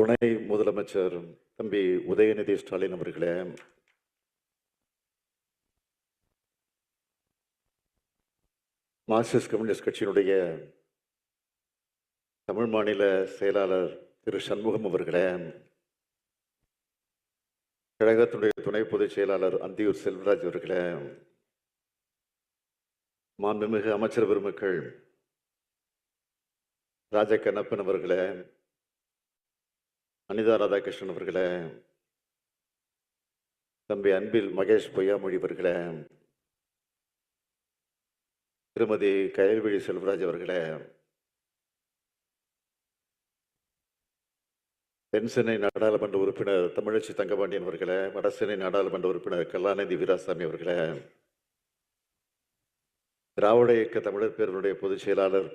துணை முதலமைச்சர் தம்பி உதயநிதி ஸ்டாலின் அவர்களே. மார்க்சிஸ்ட் கம்யூனிஸ்ட் கட்சியினுடைய தமிழ் மாநில செயலாளர் திரு சண்முகம் அவர்களே. கழகத்தினுடைய துணை பொதுச் செயலாளர் அந்தியூர் செல்வராஜ் அவர்களே. மாண்புமிகு அமைச்சர் பெருமக்கள் ராஜ கண்ணப்பன் அவர்களே. அனிதா ராதாகிருஷ்ணன் அவர்களே தம்பி அன்பில் மகேஷ் பொய்யாமொழி அவர்களே திருமதி கயல்விழி செல்வராஜ் அவர்களே தென்சென்னை நாடாளுமன்ற உறுப்பினர் தமிழச்சி தங்கபாண்டியன் அவர்களே வடசென்னை நாடாளுமன்ற உறுப்பினர் கல்லாநிதி வீராசாமி அவர்களே திராவிட இயக்க தமிழர் பேரனுடைய பொதுச் செயலாளர்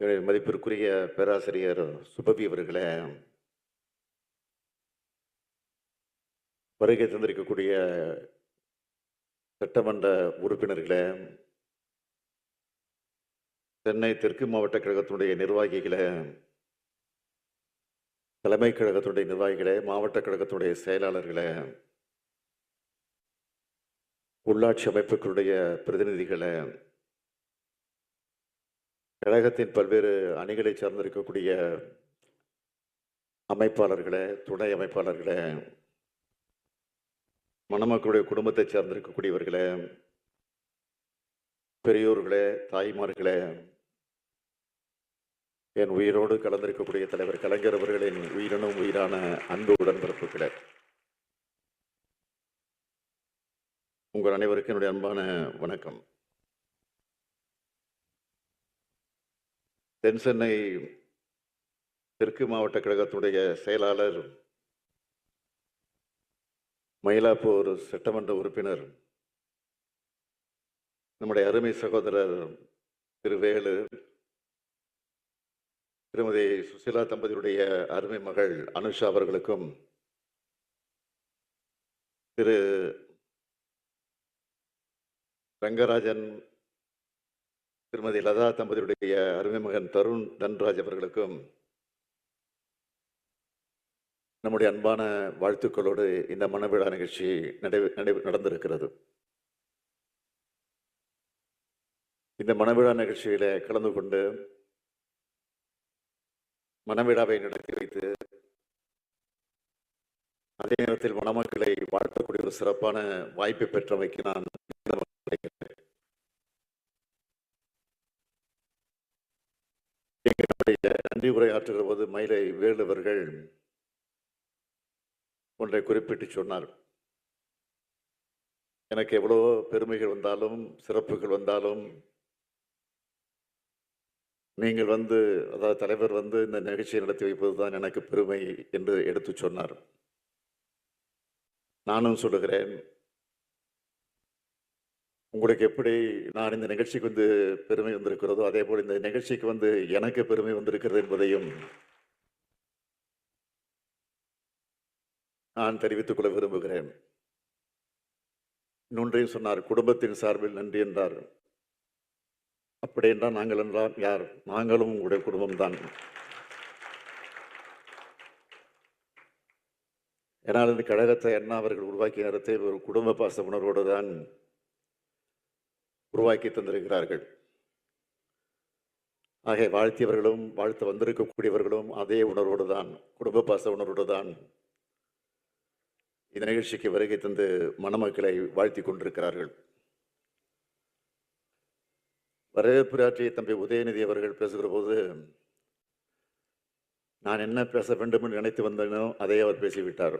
மதிப்பிற்குரிய பேராசிரியர் சுபவி அவர்களே வருகை தந்திருக்கக்கூடிய சட்டமன்ற உறுப்பினர்களே சென்னை தெற்கு மாவட்ட கழகத்தினுடைய நிர்வாகிகளே தலைமை கழகத்தினுடைய நிர்வாகிகளே மாவட்ட கழகத்தினுடைய செயலாளர்களே உள்ளாட்சி அமைப்புகளுடைய பிரதிநிதிகளை கழகத்தின் பல்வேறு அணிகளை சார்ந்திருக்கக்கூடிய அமைப்பாளர்களே துணை அமைப்பாளர்களே மணமக்களுடைய குடும்பத்தை சார்ந்திருக்கக்கூடியவர்களே பெரியோர்களே தாய்மார்களே என் உயிரோடு கலந்திருக்கக்கூடிய தலைவர் கலைஞர் அவர்களின் உயிரினும் உயிரான அன்பு உடன்பிறப்புகளே. உங்கள் அனைவருக்கும் என்னுடைய அன்பான வணக்கம். தென் சென்னை தெற்கு மாவட்ட கழகத்துடைய செயலாளர் மயிலாப்பூர் சட்டமன்ற உறுப்பினர் நம்முடைய அருமை சகோதரர் திரு வேலு திருமதி சுசிலா தம்பதியுடைய அருமை மகள் அனுஷா அவர்களுக்கும் திரு ரங்கராஜன் திருமதி லதா தம்பதியுடைய அருமை மகன் தருண் தன்ராஜ் அவர்களுக்கும் நம்முடைய அன்பான வாழ்த்துக்களோடு இந்த மனவிழா நிகழ்ச்சி நடை நடந்திருக்கிறது. இந்த மனவிழா நிகழ்ச்சியில கலந்து கொண்டு மனவிழாவை நடத்தி வைத்து அதே நேரத்தில் மணமக்களை வாழ்த்தக்கூடிய ஒரு சிறப்பான வாய்ப்பை பெற்றமைக்கு நான் அடைகிறேன். எங்களுடைய நன்றி உரையாற்றுகிற போது மயிலை வேலுவர்கள் ஒன்றை குறிப்பிட்டு சொன்னார் எனக்கு எவ்வளோ பெருமைகள் வந்தாலும் சிறப்புகள் வந்தாலும் நீங்கள் வந்து அதாவது தலைவர் வந்து இந்த நிகழ்ச்சியை நடத்தி வைப்பதுதான் எனக்கு பெருமை என்று எடுத்து சொன்னார் நானும் சொல்லுகிறேன் உங்களுக்கு எப்படி நான் இந்த நிகழ்ச்சிக்கு வந்து பெருமை வந்திருக்கிறதோ அதே போல் இந்த நிகழ்ச்சிக்கு வந்து எனக்கு பெருமை வந்திருக்கிறது என்பதையும் நான் தெரிவித்துக் கொள்ள விரும்புகிறேன். இன்னொன்றையும் சொன்னார் குடும்பத்தின் சார்பில் நன்றி என்றார். அப்படி என்றால் நாங்கள் என்றால் யார்? நாங்களும் உங்களுடைய குடும்பம்தான். ஏன்னால் இந்த கழகத்தை அண்ணா அவர்கள் உருவாக்கிய நேரத்தை ஒரு குடும்ப பாச உணர்வோடு தான் உருவாக்கி தந்திருக்கிறார்கள். ஆக வாழ்த்தியவர்களும் வாழ்த்து வந்திருக்கக்கூடியவர்களும் அதே உணர்வோடு தான் குடும்ப பாச உணர்வோடு தான் இந்த நிகழ்ச்சிக்கு வருகை தந்து மணமக்களை வாழ்த்தி கொண்டிருக்கிறார்கள். வரவேற்புராற்றிய தம்பி உதயநிதி அவர்கள் பேசுகிற போது நான் என்ன பேச வேண்டும் என்று நினைத்து வந்தேனோ அதை அவர் பேசிவிட்டார்.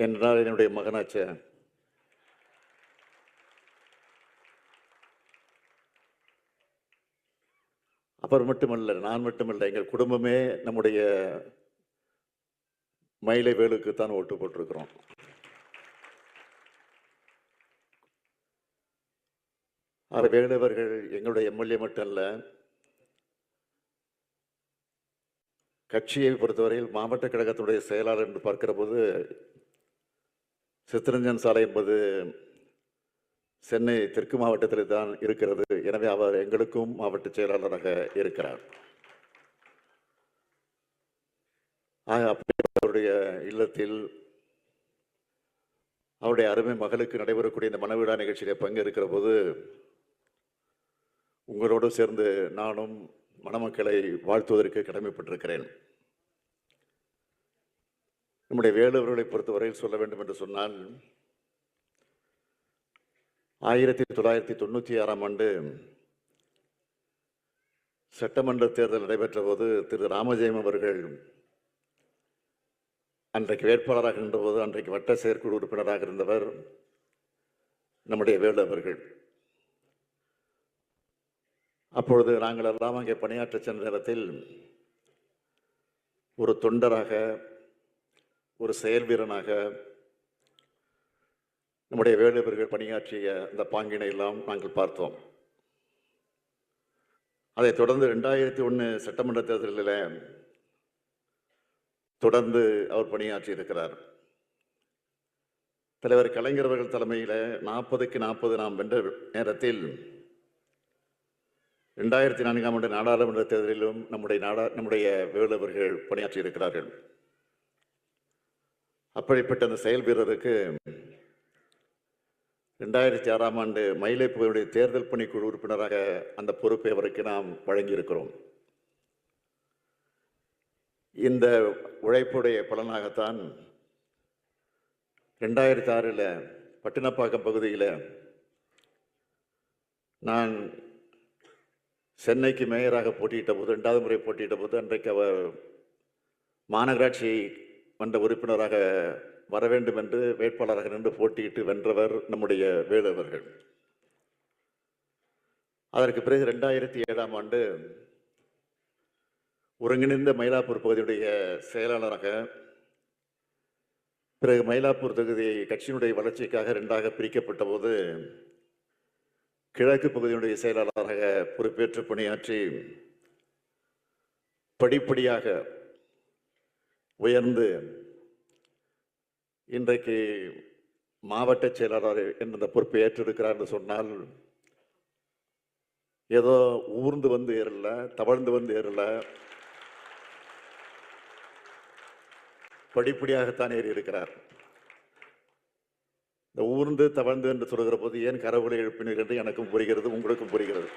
என்றால் என்னுடைய மகனாச்சே அவர் மட்டுமல்ல நான் மட்டுமல்ல எங்கள் குடும்பமே நம்முடைய மயிலை வேலுக்கு தான் ஓட்டு போட்டிருக்கிறோம். அவர் வேலவர்கள் எங்களுடைய எம்எல்ஏ மட்டும் அல்ல கட்சியை பொறுத்தவரையில் மாவட்ட கழகத்துடைய செயலாளர் என்று பார்க்கிற போது சித்தரஞ்சன் சாலை என்பது சென்னை தெற்கு மாவட்டத்தில் தான் இருக்கிறது. எனவே அவர் எங்களுக்கும் மாவட்ட செயலாளராக இருக்கிறார். அப்படி அவருடைய இல்லத்தில் அவருடைய அருமை மகளுக்கு நடைபெறக்கூடிய இந்த மனவிழா நிகழ்ச்சியில் பங்கேற்கிற போது உங்களோடு சேர்ந்து நானும் மணமக்களை வாழ்த்துவதற்கு கடமைப்பட்டிருக்கிறேன். நம்முடைய வேலுவர்களை பொறுத்தவரையில் சொல்ல வேண்டும் என்று சொன்னால் ஆயிரத்தி தொள்ளாயிரத்தி தொண்ணூற்றி ஆறாம் ஆண்டு சட்டமன்ற தேர்தல் நடைபெற்ற போது திரு ராமஜெயம் அவர்கள் அன்றைக்கு வேட்பாளராக இருந்தபோது அன்றைக்கு வட்ட செயற்குழு உறுப்பினராக இருந்தவர் நம்முடைய வேலு அவர்கள். அப்பொழுது நாங்கள் எல்லாம் அங்கே பணியாற்ற சென்ற நேரத்தில் ஒரு தொண்டராக ஒரு செயல் வீரனாக நம்முடைய வேலுவர்கள் பணியாற்றிய அந்த பாங்கினை எல்லாம் நாங்கள் பார்த்தோம். அதைத் தொடர்ந்து ரெண்டாயிரத்தி ஒன்று சட்டமன்ற தேர்தலில் தொடர்ந்து அவர் பணியாற்றி இருக்கிறார் தலைவர் கலைஞர் அவர்கள் தலைமையில் நாற்பதுக்கு நாற்பது நாம் வென்ற நேரத்தில் ரெண்டாயிரத்தி நான்காம் ஆண்டு நாடாளுமன்ற தேர்தலிலும் நம்முடைய நாடா நம்முடைய வேலுவர்கள் பணியாற்றி இருக்கிறார்கள் அப்படிப்பட்ட அந்த செயல் வீரருக்கு ரெண்டாயிரத்தி ஆறாம் ஆண்டு மயிலைப்புகளுடைய தேர்தல் பணிக்குழு உறுப்பினராக அந்த பொறுப்பை அவருக்கு நாம் வழங்கியிருக்கிறோம். இந்த உழைப்புடைய பலனாகத்தான் ரெண்டாயிரத்தி ஆறில் பட்டினப்பாக்கம் பகுதியில் நான் சென்னைக்கு மேயராக போட்டியிட்ட போது ரெண்டாவது முறை போட்டியிட்ட போது அன்றைக்கு அவர் மாநகராட்சி மன்ற உறுப்பினராக வர வேண்டும் என்று வேட்பாளராக நின்று போட்டியிட்டு வென்றவர் நம்முடைய வேலவர்கள் அதற்கு பிறகு ரெண்டாயிரத்தி ஏழாம் ஆண்டு ஒருங்கிணைந்த மயிலாப்பூர் பகுதியுடைய செயலாளராக பிறகு மயிலாப்பூர் தொகுதி கட்சியினுடைய வளர்ச்சிக்காக ரெண்டாக பிரிக்கப்பட்ட போது கிழக்கு பகுதியினுடைய செயலாளராக பொறுப்பேற்று பணியாற்றி படிப்படியாக உயர்ந்து இன்றைக்கு மாவட்ட செயலாளர் என்ற பொறுப்பை ஏற்றிருக்கிறார் என்று சொன்னால் ஏதோ ஊர்ந்து வந்து ஏறல தவழ்ந்து வந்து ஏறல படிப்படியாகத்தான் ஏறி இருக்கிறார். இந்த ஊர்ந்து தவழ்ந்து என்று சொல்கிற போது ஏன் கரவுகளை எழுப்பினீர் என்று எனக்கும் புரிகிறது உங்களுக்கும் புரிகிறது.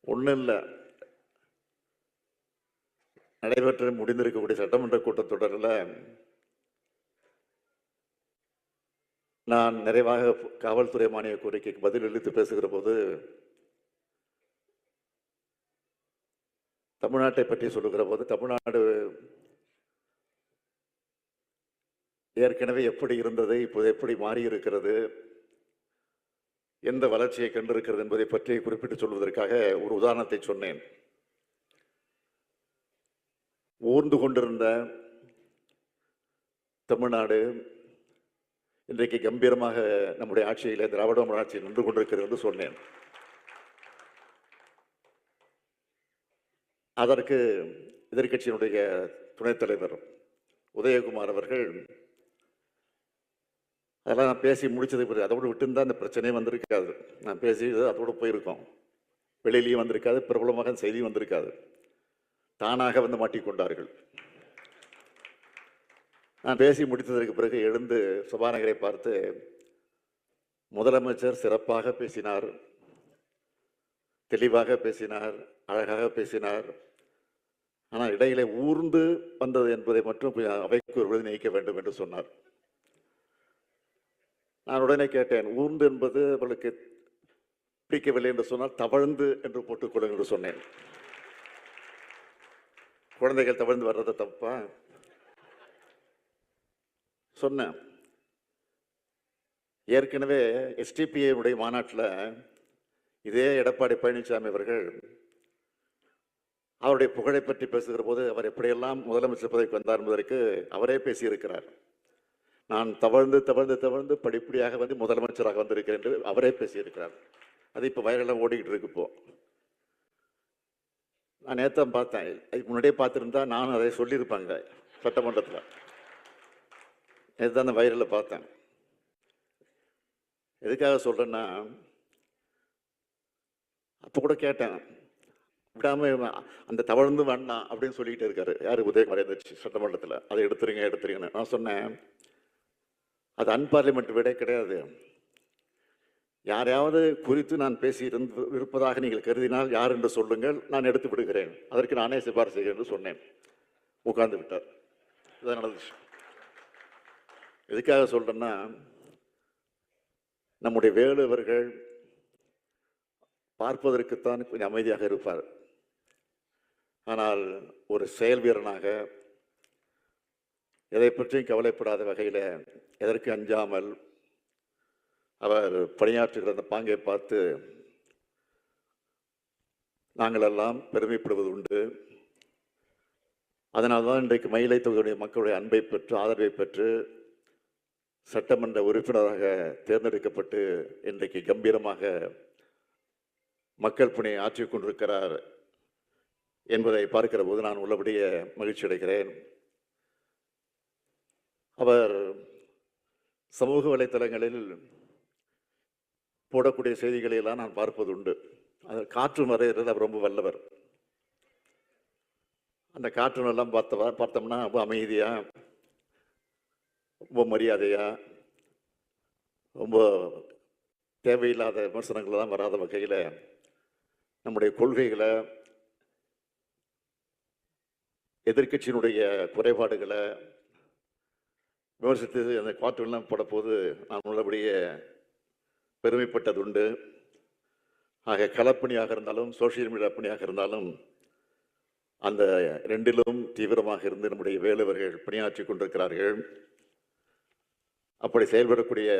ஒன்றும் இல்லை. நடைபெற்று முடிந்திருக்கக்கூடிய சட்டமன்ற கூட்டத்தொடரில் நான் நிறைவாக காவல்துறை மானிய கோரிக்கைக்கு பதில் அளித்து பேசுகிற போது தமிழ்நாட்டை பற்றி சொல்லுகிற போது தமிழ்நாடு ஏற்கனவே எப்படி இருந்தது இப்போது எப்படி மாறி இருக்கிறது எந்த வளர்ச்சியை கண்டிருக்கிறது என்பதை பற்றி குறிப்பிட்டு சொல்வதற்காக ஒரு உதாரணத்தை சொன்னேன். ஊர்ந்து கொண்டிருந்த தமிழ்நாடு இன்றைக்கு கம்பீரமாக நம்முடைய ஆட்சியில் திராவிட ஆட்சி நின்று கொண்டிருக்கிறது என்று சொன்னேன். அதற்கு எதிர்க்கட்சியினுடைய துணைத் தலைவர் உதயகுமார் அவர்கள் அதெல்லாம் நான் பேசி முடிச்சது பிறகு அதோடு விட்டுருந்தா அந்த பிரச்சனையே வந்திருக்காது. நான் பேசி அதோடு போயிருக்கோம். வெளியிலையும் வந்திருக்காது பிரபலமாக செய்தியும் வந்திருக்காது. தானாக வந்து மாட்டிக்கொண்டார்கள். நான் பேசி முடித்ததற்கு பிறகு எழுந்து சபாநகரை பார்த்து முதலமைச்சர் சிறப்பாக பேசினார் தெளிவாக பேசினார் அழகாக பேசினார். ஆனால் இடையிலே ஊர்ந்து வந்தது என்பதை மட்டும் அவைக்கு ஒரு விருது நீக்க வேண்டும் என்று சொன்னார். நான் உடனே கேட்டேன் ஊர்ந்து என்பது அவளுக்கு பிடிக்கவில்லை என்று சொன்னால் தவழ்ந்து என்று போட்டுக்கொள்ளுங்கள் என்று சொன்னேன். குழந்தைகள் தவழ்ந்து வர்றது தப்பா? சொன்னேன். ஏற்கனவே எஸ்டிபிஐடைய மாநாட்டில் இதே எடப்பாடி பழனிசாமி அவர்கள் அவருடைய புகழை பற்றி பேசுகிற போது அவர் எப்படியெல்லாம் முதலமைச்சர் பதவிக்கு வந்தார் என்பதற்கு அவரே பேசியிருக்கிறார். நான் தவழ்ந்து தவழ்ந்து தவழ்ந்து படிப்படியாக வந்து முதலமைச்சராக வந்திருக்கிறேன் என்று அவரே பேசியிருக்கிறார். அது இப்போ வைரலாக ஓடிக்கிட்டு இருக்கு இப்போ. நான் நேத்தான் பார்த்தேன். அதுக்கு முன்னாடியே பார்த்துருந்தா நானும் அதை சொல்லியிருப்பாங்க சட்டமன்றத்தில். நேற்று தான் அந்த வைரலில் பார்த்தேன். எதுக்காக சொல்கிறேன்னா அப்போ கூட கேட்டேன். விடாமல் அந்த தவழ்ந்து வேண்டாம் அப்படின்னு சொல்லிக்கிட்டு இருக்காரு. யார்? உதயகுமார் இருந்துச்சு சட்டமன்றத்தில். அதை எடுத்துருங்க எடுத்துருங்கன்னு. நான் சொன்னேன் அது அன்பார்லிமெண்ட் விட கிடையாது. யாரையாவது குறித்து நான் பேசியிருந்து இருப்பதாக நீங்கள் கருதினால் யார் என்று சொல்லுங்கள். நான் எடுத்து விடுகிறேன். அதற்கு நானே சிபாரிசு செய்கிறேன் என்று சொன்னேன். உட்கார்ந்து விட்டார். இதான் நடந்துச்சு எதுக்காக சொல்றேன்னா நம்முடைய வேலுவர்கள் பார்ப்பதற்குத்தான் கொஞ்சம் அமைதியாக இருப்பார். ஆனால் ஒரு செயல் வீரனாக எதை பற்றியும் கவலைப்படாத வகையில் எதற்கு அஞ்சாமல் அவர் பணியாற்றுகிற அந்த பாங்கை பார்த்து நாங்கள் எல்லாம் பெருமைப்படுவது உண்டு. அதனால்தான் இன்றைக்கு மயிலை தொகுதியுடைய மக்களுடைய அன்பை பெற்று ஆதரவை பெற்று சட்டமன்ற உறுப்பினராக தேர்ந்தெடுக்கப்பட்டு இன்றைக்கு கம்பீரமாக மக்கள் பணியை ஆற்றிக் கொண்டிருக்கிறார் என்பதை பார்க்கிற போது நான் உள்ளபடியே மகிழ்ச்சி அடைகிறேன். அவர் சமூக வலைத்தளங்களில் போடக்கூடிய செய்திகளை எல்லாம் நான் பார்ப்பது உண்டு அது காற்று மறையிறது அவர் ரொம்ப வல்லவர். அந்த காற்று எல்லாம் பார்த்த பார்த்தோம்னா ரொம்ப அமைதியாக ரொம்ப மரியாதையாக ரொம்ப தேவையில்லாத விமர்சனங்கள்லாம் வராத வகையில் நம்முடைய கொள்கைகளை எதிர்க்கட்சியினுடைய குறைபாடுகளை விமர்சித்து அந்த காற்றுலாம் படப்போது நான் உள்ளபடியே பெருமைப்பட்டது உண்டு ஆக களப்பணியாக இருந்தாலும் சோசியல் மீடியா பணியாக இருந்தாலும் அந்த ரெண்டிலும் தீவிரமாக இருந்து நம்முடைய வேலுவர்கள் பணியாற்றி கொண்டிருக்கிறார்கள். அப்படி செயல்படக்கூடிய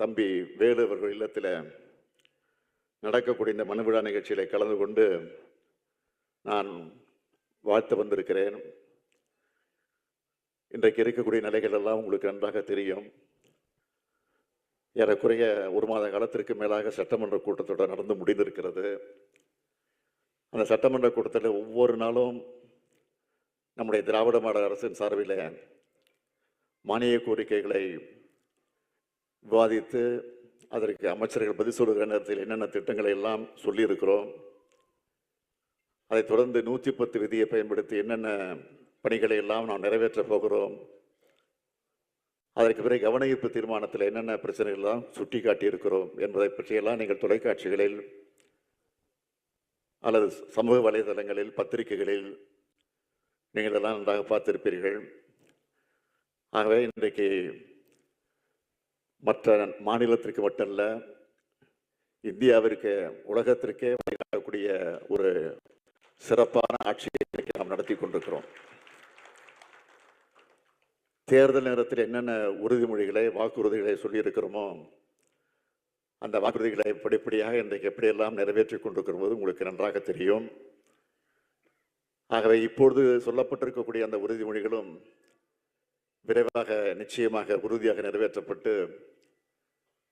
தம்பி வேலுவர்கள் இல்லத்தில் நடக்கக்கூடிய இந்த மனுவிழா நிகழ்ச்சியில் கலந்து கொண்டு நான் வாழ்த்து வந்திருக்கிறேன். இன்றைக்கு இருக்கக்கூடிய நிலைகள் எல்லாம் உங்களுக்கு நன்றாக தெரியும். ஏறக்குறைய ஒரு மாத காலத்திற்கு மேலாக சட்டமன்ற கூட்டத்தொடர் நடந்து முடிந்திருக்கிறது. அந்த சட்டமன்ற கூட்டத்தில் ஒவ்வொரு நாளும் நம்முடைய திராவிட மாடல் அரசின் சார்பில் மானிய கோரிக்கைகளை விவாதித்து அதற்கு அமைச்சர்கள் பதில் சொல்கிற நேரத்தில் என்னென்ன திட்டங்களை எல்லாம் சொல்லியிருக்கிறோம். அதைத் தொடர்ந்து நூற்றி பத்து விதியை பயன்படுத்தி என்னென்ன பணிகளை எல்லாம் நாம் நிறைவேற்றப் போகிறோம். அதற்கு பிறகு கவன தீர்மானத்தில் என்னென்ன பிரச்சனைகள் எல்லாம் சுட்டி காட்டியிருக்கிறோம் என்பதை பற்றியெல்லாம் நீங்கள் தொலைக்காட்சிகளில் அல்லது சமூக வலைதளங்களில் பத்திரிகைகளில் நீங்கள் எல்லாம் நன்றாக பார்த்திருப்பீர்கள். ஆகவே இன்றைக்கு மற்ற மாநிலத்திற்கு மட்டுமல்ல இந்தியாவிற்கு உலகத்திற்கே வழிகாட்டக்கூடிய ஒரு சிறப்பான ஆட்சியை நாம் நடத்தி கொண்டிருக்கிறோம். தேர்தல் நேரத்தில் என்னென்ன உறுதிமொழிகளை வாக்குறுதிகளை சொல்லியிருக்கிறோமோ அந்த வாக்குறுதிகளை படிப்படியாக இன்றைக்கு எப்படியெல்லாம் நிறைவேற்றி கொண்டிருக்கிறது உங்களுக்கு நன்றாக தெரியும். ஆகவே இப்பொழுது சொல்லப்பட்டிருக்கக்கூடிய அந்த உறுதிமொழிகளும் விரைவாக நிச்சயமாக உறுதியாக நிறைவேற்றப்பட்டு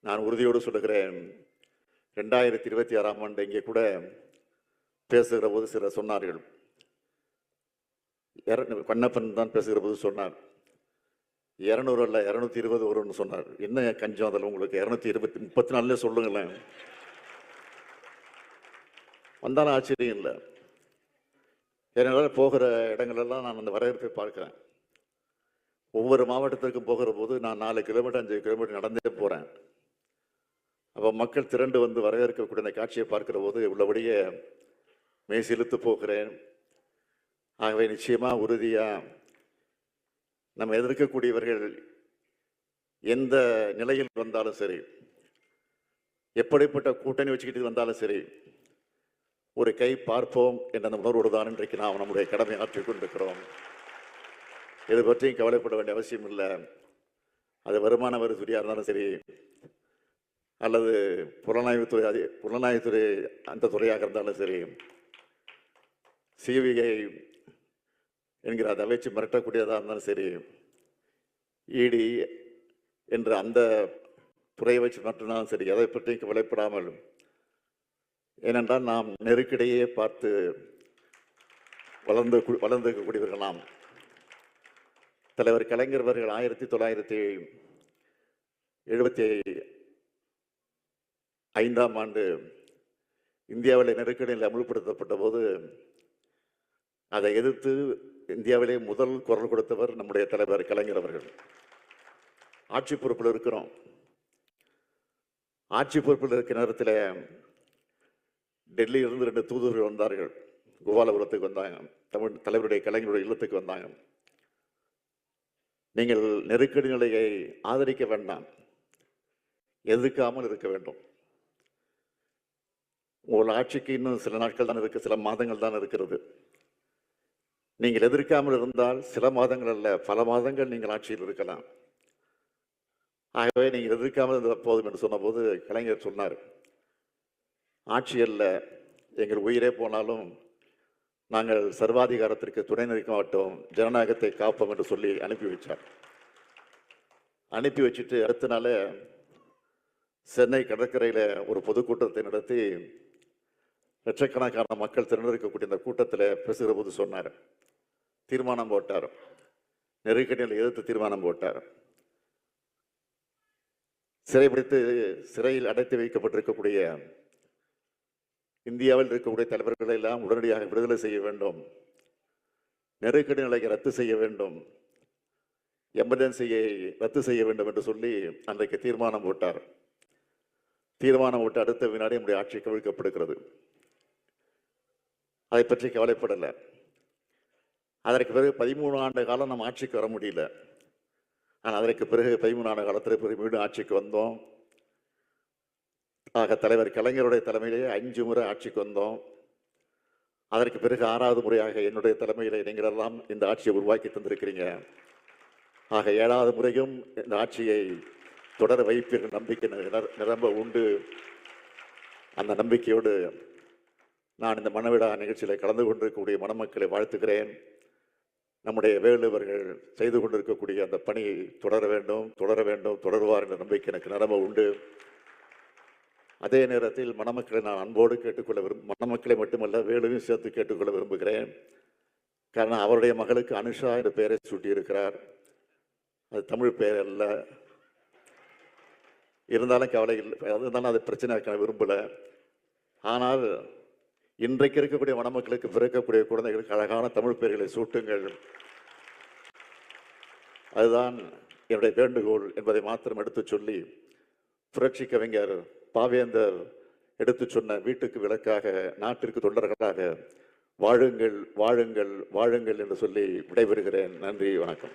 நான் உறுதியோடு சொல்லுகிறேன். ரெண்டாயிரத்தி இருபத்தி ஆறாம் ஆண்டு இங்கே கூட பேசுகிற போது சிலர் சொன்னார்கள். கண்ணப்பன் தான் பேசுகிற போது சொன்னார். இரநூறு அல்ல இரநூத்தி இருபது வரும்னு சொன்னார். என்ன கஞ்சம் அதில் உங்களுக்கு? இரநூத்தி இருபத்தி முப்பத்தி நாலுல சொல்லுங்களேன். வந்தாலும் ஆச்சரியம் இல்லை. என்னால் போகிற இடங்களெல்லாம் நான் அந்த வரவேற்பை பார்க்குறேன். ஒவ்வொரு மாவட்டத்திற்கும் போகிற போது நான் நாலு கிலோமீட்டர் அஞ்சு கிலோமீட்டர் நடந்தே போகிறேன் அப்போ மக்கள் திரண்டு வந்து வரவேற்கக்கூடிய அந்த காட்சியை பார்க்கிற போது உள்ளபடியே மேசிலுத்து போகிறேன். ஆகவே நிச்சயமாக உறுதியாக நம்ம எதிர்க்கக்கூடியவர்கள் எந்த நிலையில் வந்தாலும் சரி எப்படிப்பட்ட கூட்டணி வச்சுக்கிட்டு வந்தாலும் சரி ஒரு கை பார்ப்போம் என்ற அந்த உணர்வோடு தான் இன்றைக்கு நாம் நம்முடைய கடமை ஆற்றிக் கொண்டிருக்கிறோம். இதை பற்றியும் கவலைப்பட வேண்டிய அவசியம் இல்லை. அது வருமான வரி துறையாக இருந்தாலும் சரி அல்லது புலனாய்வுத்துறை அது புலனாய்வுத்துறை அந்த துறையாக இருந்தாலும் சரி சிபிஐ என்கிற அதை வச்சு மிரட்டக்கூடியதாக இருந்தாலும் சரி இடி என்று அந்த துறையை வச்சு மட்டும்தான் சரி எதை பற்றியும் கவலைப்படாமல் ஏனென்றால் நாம் நெருக்கடியே பார்த்து வளர்ந்து வளர்ந்திருக்கக்கூடியவர்கள் நாம். தலைவர் கலைஞர் அவர்கள் ஆயிரத்தி தொள்ளாயிரத்தி எழுபத்தி ஐந்தாம் ஆண்டு இந்தியாவில் நெருக்கடியில் அமுல்படுத்தப்பட்ட போது அதை எதிர்த்து இந்தியாவிலே முதல் குரல் கொடுத்தவர் நம்முடைய தலைவர் கலைஞர் அவர்கள். ஆட்சி பொறுப்பில் இருக்கிறோம். ஆட்சி பொறுப்பில் இருக்கிற நேரத்தில் டெல்லியிலிருந்து ரெண்டு தூதுவர்கள் வந்தார்கள். கோபாலபுரத்துக்கு வந்தாங்க. தமிழ் தலைவருடைய கலைஞருடைய இல்லத்துக்கு வந்தாங்க. நீங்கள் நெருக்கடி நிலையை ஆதரிக்க வேண்டாம். எதிர்க்காமல் இருக்க வேண்டும். உங்கள் ஆட்சிக்கு இன்னும் சில நாட்கள் தான் இருக்குது சில மாதங்கள் தான் இருக்கிறது. நீங்கள் எதிர்க்காமல் இருந்தால் சில மாதங்கள் அல்ல பல மாதங்கள் நீங்கள் ஆட்சியில் இருக்கலாம். ஆகவே நீங்கள் எதிர்க்காமல் இருந்தால் போதும் என்று சொன்னபோது கலைஞர் சொன்னார் ஆட்சி அல்ல எங்கள் உயிரே போனாலும் நாங்கள் சர்வாதிகாரத்திற்கு துணை நிற்க மாட்டோம் ஜனநாயகத்தை காப்போம் என்று சொல்லி அனுப்பி வச்சார் அனுப்பி வச்சுட்டு அடுத்த நாள் சென்னை கடற்கரையில் ஒரு பொதுக்கூட்டத்தை நடத்தி லட்சக்கணக்கான மக்கள் திரண்டிருக்கக்கூடிய இந்த கூட்டத்தில் பேசுகிற போது சொன்னார் தீர்மானம் போட்டார். நெருக்கடியில் எதிர்த்து தீர்மானம் போட்டார். சிறைபிடித்து சிறையில் அடைத்து வைக்கப்பட்டிருக்கக்கூடிய இந்தியாவில் இருக்கக்கூடிய தலைவர்களை எல்லாம் உடனடியாக விடுதலை செய்ய வேண்டும். நெருக்கடி நிலையை ரத்து செய்ய வேண்டும். எமர்ஜென்சியை ரத்து செய்ய வேண்டும் என்று சொல்லி அன்றைக்கு தீர்மானம் போட்டார். தீர்மானம் போட்டு அடுத்த வினாடி நம்முடைய ஆட்சி கவிழ்க்கப்படுகிறது. அதை பற்றி கவலைப்படலை. அதற்கு பிறகு பதிமூணு ஆண்டு காலம் நம்ம ஆட்சிக்கு வர முடியல. ஆனால் அதற்கு பிறகு பதிமூணு ஆண்டு காலத்தில் பிறகு மீண்டும் ஆட்சிக்கு வந்தோம். ஆக தலைவர் கலைஞருடைய தலைமையிலே அஞ்சு முறை ஆட்சிக்கு வந்தோம். அதற்கு பிறகு ஆறாவது முறையாக என்னுடைய தலைமையில் நீங்கள் எல்லாம் இந்த ஆட்சியை உருவாக்கி தந்திருக்கிறீங்க. ஆக ஏழாவது முறையும் இந்த ஆட்சியை தொடர வைப்பீர்கள் நம்பிக்கை நிரம்ப உண்டு. அந்த நம்பிக்கையோடு நான் இந்த மனவிழா நிகழ்ச்சியில் கலந்து கொண்டிருக்கக்கூடிய மணமக்களை வாழ்த்துகிறேன். நம்முடைய வேலுவர்கள் செய்து கொண்டிருக்கக்கூடிய அந்த பணியை தொடர வேண்டும் தொடர வேண்டும் தொடருவார் என்ற நம்பிக்கை எனக்கு நிரம்ப உண்டு. அதே நேரத்தில் மணமக்களை நான் அன்போடு கேட்டுக்கொள்ள விரும்ப மணமக்களை மட்டுமல்ல வேலுவையும் சேர்த்து கேட்டுக்கொள்ள விரும்புகிறேன். காரணம் அவருடைய மகளுக்கு அனுஷா என்ற பெயரை சூட்டியிருக்கிறார். அது தமிழ் பெயர் அல்ல. இருந்தாலும் கவலை இல்லை. இருந்தாலும் அது பிரச்சனை விரும்பலை விரும்பல. ஆனால் இன்றைக்கு இருக்கக்கூடிய மணமக்களுக்கு பிறக்கக்கூடிய குழந்தைகளுக்கு அழகான தமிழ் பெயர்களை சூட்டுங்கள். அதுதான் என்னுடைய வேண்டுகோள் என்பதை மாத்திரம் எடுத்துச் சொல்லி புரட்சி கவிஞர் பாவேந்தர் எடுத்துச் சொன்ன வீட்டுக்கு விளக்காக நாட்டிற்கு தொண்டர்களாக வாழுங்கள் வாழுங்கள் வாழுங்கள் என்று சொல்லி விடைபெறுகிறேன். நன்றி வணக்கம்.